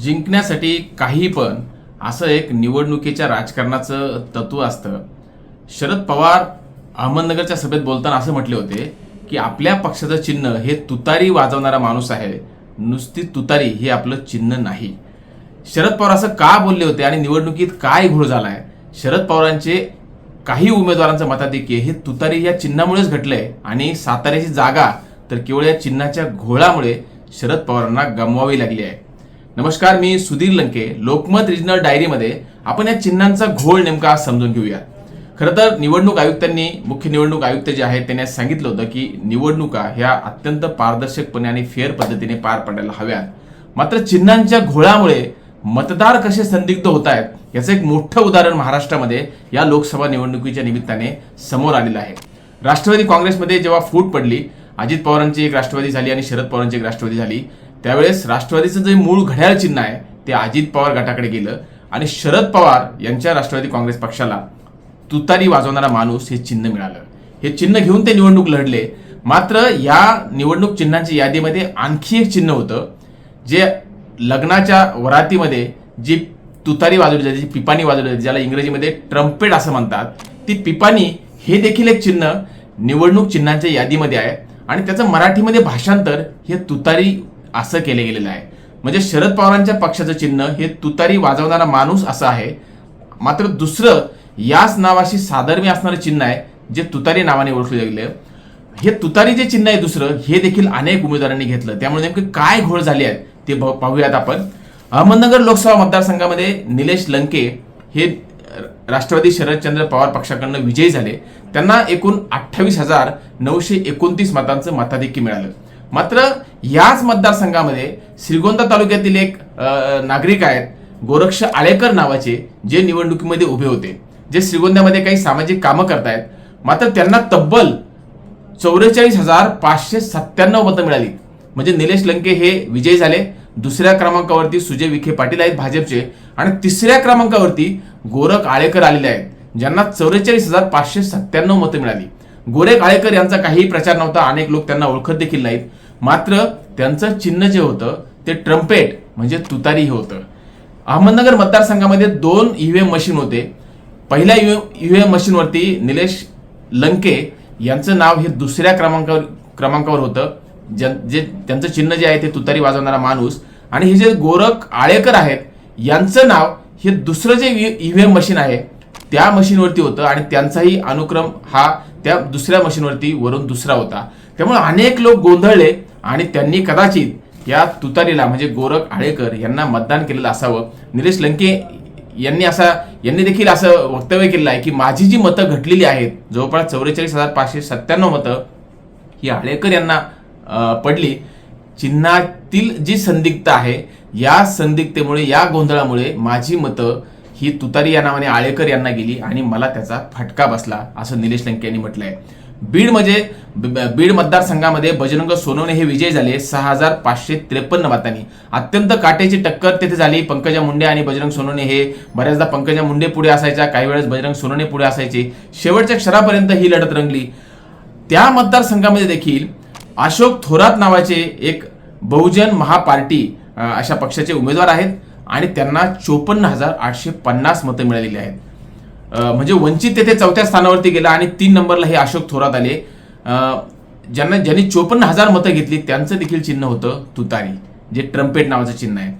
जिंकण्यासाठी काही पण असं एक निवडणुकीच्या राजकारणाचं तत्व असतं. शरद पवार अहमदनगरच्या सभेत बोलताना असं म्हटले होते की आपल्या पक्षाचं चिन्ह हे तुतारी वाजवणारा माणूस आहे. नुसती तुतारी हे आपलं चिन्ह नाही. शरद पवार असं का बोलले होते आणि निवडणुकीत काय घोळ झाला आहे शरद पवारांचे काही उमेदवारांचं मताधिक्य हे तुतारी या चिन्हामुळेच घटलंय आणि साताऱ्याची जागा तर केवळ या चिन्हाच्या घोळामुळे शरद पवारांना गमवावी लागली आहे. नमस्कार मी सुधीर लंके. लोकमत रिजनल डायरीमध्ये आपण या चिन्हांचा घोळ नेमका समजून घेऊया. खरं तर निवडणूक आयुक्तांनी मुख्य निवडणूक आयुक्त जे आहेत त्यांनी सांगितलं होतं की निवडणुका ह्या अत्यंत पारदर्शकपणे आणि फेअर पद्धतीने पार पडायला हव्यात. मात्र चिन्हांच्या घोळामुळे मतदार कसे संदिग्ध होत आहेत याचं एक मोठं उदाहरण महाराष्ट्रामध्ये या लोकसभा निवडणुकीच्या निमित्ताने समोर आलेलं आहे. राष्ट्रवादी काँग्रेसमध्ये जेव्हा फूट पडली अजित पवारांची एक राष्ट्रवादी झाली आणि शरद पवारांची एक राष्ट्रवादी झाली त्यावेळेस राष्ट्रवादीचं जे मूळ घड्याळ चिन्ह आहे ते अजित पवार गटाकडे गेलं आणि शरद पवार यांच्या राष्ट्रवादी काँग्रेस पक्षाला तुतारी वाजवणारा माणूस हे चिन्ह मिळालं. हे चिन्ह घेऊन ते निवडणूक लढले. मात्र या निवडणूक चिन्हांच्या यादीमध्ये आणखी एक चिन्ह होतं जे लग्नाच्या वरातीमध्ये जी तुतारी वाजवली जाते जी पिपाणी वाजवली जाते ज्याला इंग्रजीमध्ये ट्रम्पेट असं म्हणतात ती पिपाणी हे देखील एक चिन्ह निवडणूक चिन्हांच्या यादीमध्ये आहे. आणि त्याचं मराठीमध्ये भाषांतर हे तुतारी असं केलं गेलेलं आहे. म्हणजे शरद पवारांच्या पक्षाचं चिन्ह हे तुतारी वाजवणारा माणूस असं आहे. मात्र दुसरं याच नावाशी साधर्म्य असणारं चिन्ह आहे जे तुतारी नावाने ओळखले गेले. हे तुतारी जे चिन्ह आहे दुसरं हे देखील अनेक उमेदवारांनी घेतलं. त्यामुळे नेमकं काय घोळ झाली आहेत ते ब- पाहूयात आपण. अहमदनगर लोकसभा मतदारसंघामध्ये निलेश लंके हे राष्ट्रवादी शरदचंद्र पवार पक्षाकडनं विजयी झाले. त्यांना एकूण अठ्ठावीस हजार नऊशे एकोणतीस मतांचं मताधिक्य मिळालं. मात्र याच मतदारसंघामध्ये श्रीगोंदा तालुक्यातील एक नागरिक आहेत गोरक्ष आळेकर नावाचे जे निवडणुकीमध्ये उभे होते. जे श्रीगोंद्यामध्ये काही सामाजिक कामं करतायत. मात्र त्यांना तब्बल चौवेचाळीस हजार पाचशे सत्त्याण्णव मतं मिळाली. म्हणजे निलेश लंके हे विजयी झाले. दुसऱ्या क्रमांकावरती सुजय विखे पाटील आहेत भाजपचे. आणि तिसऱ्या क्रमांकावरती गोरख आळेकर आलेले आहेत ज्यांना चौवेचाळीस हजार पाचशे सत्त्याण्णव मतं मिळाली. गोरेख आळेकर यांचा काहीही प्रचार नव्हता. अनेक लोक त्यांना ओळखत देखील नाहीत. मात्र त्यांचं चिन्ह जे होतं ते ट्रम्पेट म्हणजे तुतारी हे होतं. अहमदनगर मतदारसंघामध्ये दोन ईव्हीएम मशीन होते. पहिल्या ईव्हीएम मशीनवरती निलेश लंके यांचं नाव हे दुसऱ्या क्रमांकावर क्रमांकावर होतं. ज्या जे त्यांचं चिन्ह जे आहे ते तुतारी वाजवणारा माणूस. आणि हे जे गोरख आळेकर आहेत यांचं नाव हे दुसरं जे ईव्हीएम मशीन आहे त्या मशीनवरती होतं आणि त्यांचाही अनुक्रम हा त्या दुसऱ्या मशीनवरती वरून दुसरा होता. त्यामुळे अनेक लोक गोंधळले. आणि त्यांनी कदाचित या तुतारीला म्हणजे गोरख आळेकर यांना मतदान केलेलं असावं. निलेश लंके यांनी असा यांनी देखील असं वक्तव्य केलेलं आहे की माझी जी मतं घटलेली आहेत जवळपास चौवेचाळीस हजार पाचशे सत्त्याण्णव मतं ही आळेकर यांना पडली. चिन्हातील जी संदिग्धता आहे या संदिग्धतेमुळे या गोंधळामुळे माझी मतं ही तुतारी या नावाने आळेकर यांना गेली आणि मला त्याचा फटका बसला असं निलेश लंके यांनी म्हटलं आहे म्हणजे ब- बीड मतदारसंघामध्ये बजरंग सोनवणे हे विजय झाले सहा हजार पाचशे त्रेपन्न मतांनी. अत्यंत काटेची टक्कर तिथे झाली पंकजा मुंडे आणि बजरंग सोनवणे हे बऱ्याचदा पंकजा मुंडे पुढे असायच्या काही वेळेस बजरंग सोनवणे पुढे असायचे. शेवटच्या क्षणापर्यंत ही लढत रंगली. त्या मतदारसंघामध्ये देखील अशोक थोरात नावाचे एक बहुजन महापार्टी अशा पक्षाचे उमेदवार आहेत आणि त्यांना चोपन्न हजार आठशे पन्नास मतं मिळालेली आहेत. म्हणजे वंचित तेथे चौथ्या स्थानावरती गेला आणि तीन नंबरला हे अशोक थोरात आले. ज्यांना ज्यांनी चोपन्न हजार मतं घेतली त्यांचं देखील चिन्ह होतं तुतारी जे ट्रम्पेट नावाचं चिन्ह आहे.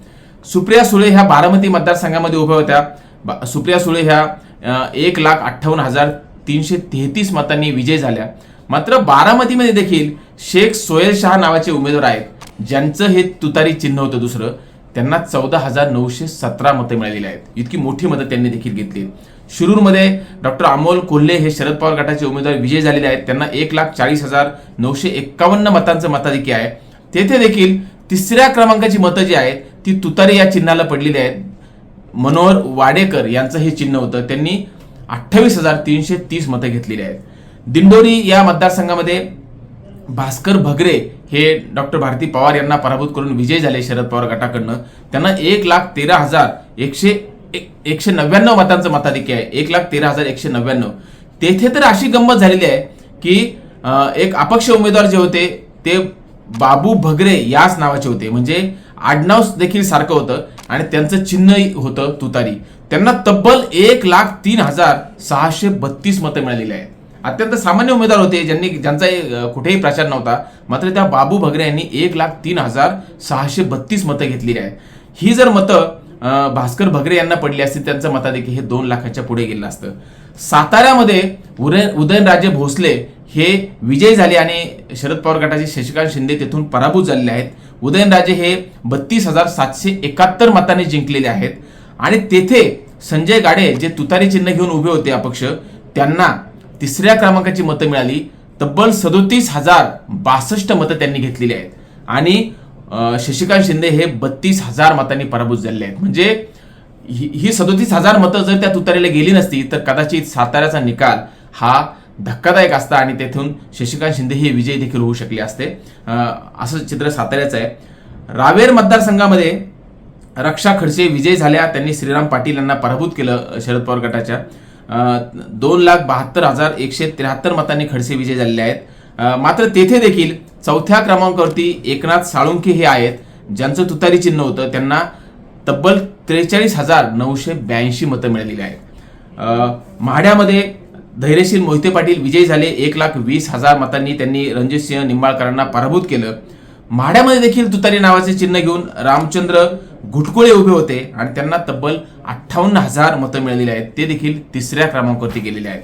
सुप्रिया सुळे ह्या बारामती मतदारसंघामध्ये उभ्या होत्या. सुप्रिया सुळे ह्या एक लाख अठ्ठावन्न हजार तीनशे तेहतीस मतांनी विजय झाल्या. मात्र बारामतीमध्ये देखील शेख सोहेल शाह नावाचे उमेदवार आहेत ज्यांचं हे तुतारी चिन्ह होतं दुसरं. त्यांना चौदा हजार नऊशे सतरा मतं मिळालेली आहेत. इतकी मोठी मतं त्यांनी देखील घेतली शिरूरमध्ये डॉक्टर अमोल कोल्हे हे शरद पवार गटाचे उमेदवार विजय झालेले आहेत. त्यांना एक लाख चाळीस हजार नऊशे एक्कावन्न मतांचं मताधिक्य आहे. तेथे देखील तिसऱ्या क्रमांकाची मतं जी आहेत ती तुतारी या चिन्हाला पडलेली आहेत. मनोहर वाडेकर यांचं हे चिन्ह होतं. त्यांनी अठ्ठावीस हजार तीनशे तीस मतं घेतलेली आहेत. दिंडोरी या मतदारसंघामध्ये भास्कर भगरे हे डॉक्टर भारती पवार यांना पराभूत करून विजय झाले शरद पवार गटाकडनं. त्यांना एक लाख तेरा हजार एकशे एकशे नव्याण्णव मतांचं मताधिक्य आहे. एक लाख तेरा हजार एकशे नव्याण्णव. तेथे तर अशी गंमत झालेली आहे की एक अपक्ष उमेदवार जे होते ते बाबू भगरे याच नावाचे होते. म्हणजे आडनाव देखील सारखं होतं आणि त्यांचं चिन्ह होतं तुतारी. त्यांना तब्बल एक लाख तीन हजार सहाशे बत्तीस मतं मिळालेली आहेत. अत्यंत सामान्य उमेदवार होते ज्यांनी ज्यांचा कुठेही प्रचार नव्हता. मात्र त्या बाबू भगरे यांनी एक लाख तीन हजार सहाशे बत्तीस मतं घेतलेली आहेत. ही जर मतं भास्कर भगरे यांना पडली असती त्यांचं मताधिक्य हे दोन लाखाच्या पुढे गेलं असतं. साताऱ्यामध्ये उदय उदयनराजे भोसले हे विजयी झाले आणि शरद पवार गटाचे शशिकांत शिंदे तेथून पराभूत झालेले आहेत. उदयनराजे हे बत्तीस हजार सातशे एकाहत्तर मतांनी जिंकलेले आहेत. आणि तेथे संजय गाडे जे तुतारी चिन्ह घेऊन उभे होते अपक्ष त्यांना तिसऱ्या क्रमांकाची मतं मिळाली. तब्बल सदोतीस हजार बासष्ट मतं त्यांनी घेतलेली आहेत. आणि शशिकांत शिंदे हे बत्तीस हजार मतांनी पराभूत झालेले आहेत. म्हणजे ही ही सदोतीस हजार मतं जर त्या तुतारीला गेली नसती तर कदाचित साताऱ्याचा निकाल हा धक्कादायक असता आणि तेथून शशिकांत शिंदे हे विजयी देखील होऊ शकले असते. असं चित्र साताऱ्याचं आहे. रावेर मतदारसंघामध्ये रक्षा खडसे विजय झाल्या. त्यांनी श्रीराम पाटील यांना पराभूत केलं शरद पवार गटाच्या. दोन लाख बहात्तर हजार एकशे त्र्याहत्तर मतांनी खडसे विजय झालेले आहेत. मात्र तेथे देखील चौथ्या क्रमांकावरती एकनाथ साळुंखे हे आहेत. ज्यांचं तुतारी चिन्ह होतं. त्यांना तब्बल त्रेचाळीस हजार नऊशे ब्याऐंशी मतं मिळालेली आहेत. म्हाड्यामध्ये धैर्यशील मोहिते पाटील विजयी झाले. एक लाख वीस हजार मतांनी त्यांनी रणजितसिंह निंबाळकरांना पराभूत केलं. म्हाड्यामध्ये देखील तुतारी नावाचे चिन्ह घेऊन रामचंद्र घुटकुळे उभे होते आणि त्यांना तब्बल अठ्ठावन्न हजार मतं मिळालेली आहेत. ते देखील तिसऱ्या क्रमांकावरती गेलेले आहेत.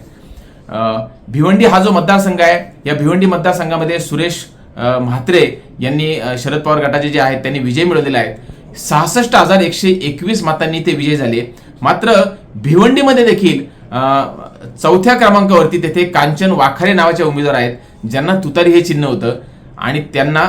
भिवंडी हा जो मतदारसंघ आहे या भिवंडी मतदारसंघामध्ये सुरेश म्हात्रे यांनी शरद पवार गटाचे जे आहेत त्यांनी विजय मिळवलेला आहे. सहासष्ट हजार एकशे एकवीस मतांनी ते विजय झाले. मात्र भिवंडीमध्ये देखील चौथ्या क्रमांकावरती तेथे कांचन वाखारे नावाचे उमेदवार आहेत ज्यांना तुतारी हे चिन्ह होतं आणि त्यांना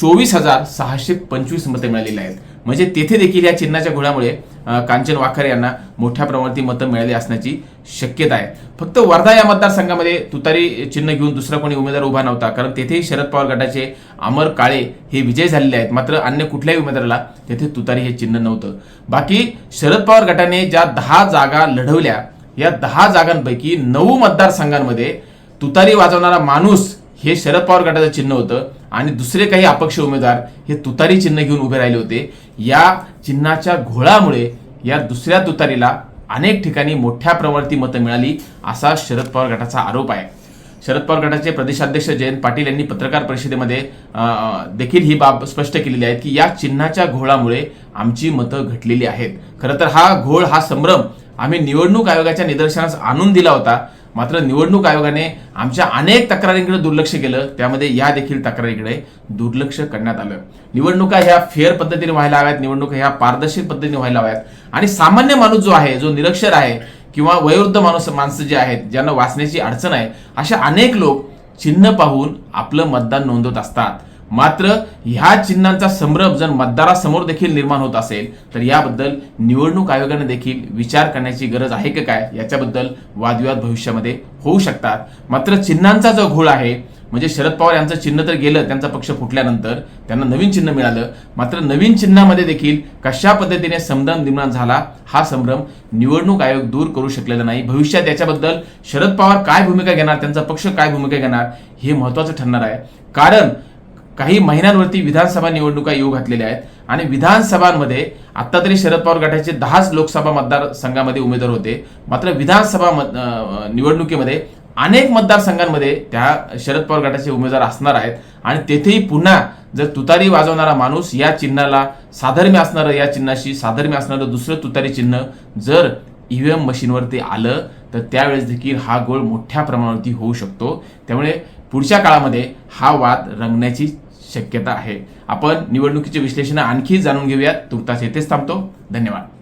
चोवीस हजार सहाशे पंचवीस मतं मिळालेली आहेत. म्हणजे तेथे देखील या चिन्हाच्या घोळ्यामुळे कांचन वाखर यांना मोठ्या प्रमाणातील मतं मिळाली असण्याची शक्यता आहे. फक्त वर्धा या मतदारसंघामध्ये तुतारी चिन्ह घेऊन दुसरा कोणी उमेदवार उभा नव्हता कारण तेथेही शरद पवार गटाचे अमर काळे हे विजय झालेले आहेत. मात्र अन्य कुठल्याही उमेदवाराला तेथे तुतारी हे चिन्ह नव्हतं. बाकी शरद पवार गटाने ज्या दहा जागा लढवल्या या दहा जागांपैकी नऊ मतदारसंघांमध्ये तुतारी वाजवणारा माणूस हे शरद पवार गटाचं चिन्ह होतं. आणि दुसरे काही अपक्ष उमेदवार हे तुतारी चिन्ह घेऊन उभे राहिले होते. या चिन्हाच्या घोळामुळे या दुसऱ्या तुतारीला अनेक ठिकाणी मोठ्या प्रमाणात मतं मिळाली असा शरद पवार गटाचा आरोप आहे. शरद पवार गटाचे प्रदेशाध्यक्ष जयंत पाटील यांनी पत्रकार परिषदेमध्ये देखील ही बाब स्पष्ट केलेली आहे की या चिन्हाच्या घोळामुळे आमची मतं घटलेली आहेत. खरं तर हा घोळ हा संभ्रम आम्ही निवडणूक आयोगाच्या निदर्शनास आणून दिला होता. मात्र निवडणूक आयोगाने आमच्या अनेक तक्रारींकडे दुर्लक्ष केलं. त्यामध्ये या देखील तक्रारीकडे दुर्लक्ष करण्यात आलं. निवडणुका ह्या फेअर पद्धतीने व्हायला हव्यात. निवडणुका ह्या पारदर्शक पद्धतीने व्हायला हव्यात. आणि सामान्य माणूस जो आहे जो निरक्षर आहे किंवा वयोवृद्ध माणूस माणसं जे आहेत ज्यांना वाचण्याची अडचण आहे अशा अनेक लोक चिन्ह पाहून आपलं मतदान नोंदवत असतात. मात्र ह्या चिन्हांचा संभ्रम जर मतदारासमोर देखील निर्माण होत असेल तर याबद्दल निवडणूक आयोगाने देखील विचार करण्याची गरज आहे का काय? याच्याबद्दल वादविवाद भविष्यामध्ये होऊ शकतात. मात्र चिन्हांचा जो घोळ आहे म्हणजे शरद पवार यांचं चिन्ह तर गेलं त्यांचा पक्ष फुटल्यानंतर त्यांना नवीन चिन्ह मिळालं. मात्र नवीन चिन्हामध्ये देखील कशा पद्धतीने संभ्रम निर्माण झाला हा संभ्रम निवडणूक आयोग दूर करू शकलेला नाही. भविष्यात याच्याबद्दल शरद पवार काय भूमिका घेणार त्यांचा पक्ष काय भूमिका घेणार हे महत्वाचं ठरणार आहे. कारण काही महिन्यांवरती विधानसभा निवडणुका येऊ घातलेल्या आहेत. आणि विधानसभांमध्ये आत्ता तरी शरद पवार गटाचे दहाच लोकसभा मतदारसंघामध्ये उमेदवार होते. मात्र विधानसभा मत- निवडणुकीमध्ये अनेक मतदारसंघांमध्ये त्या शरद पवार गटाचे उमेदवार असणार आहेत. आणि तेथेही पुन्हा जर तुतारी वाजवणारा माणूस या चिन्हाला साधर्म्य असणारं या चिन्हाशी साधर्म्य असणारं दुसरं तुतारी चिन्ह जर ईव्हीएम मशीनवरती आलं तर त्यावेळेस देखील हा गोळ मोठ्या प्रमाणावरती होऊ शकतो. त्यामुळे पुढच्या काळामध्ये हा वाद रंगण्याची शक्यता आहे. आपण निवडणुकीचे विश्लेषण आणखी जाणून घेऊयात. तुर्तास येथेच थांबतो. धन्यवाद.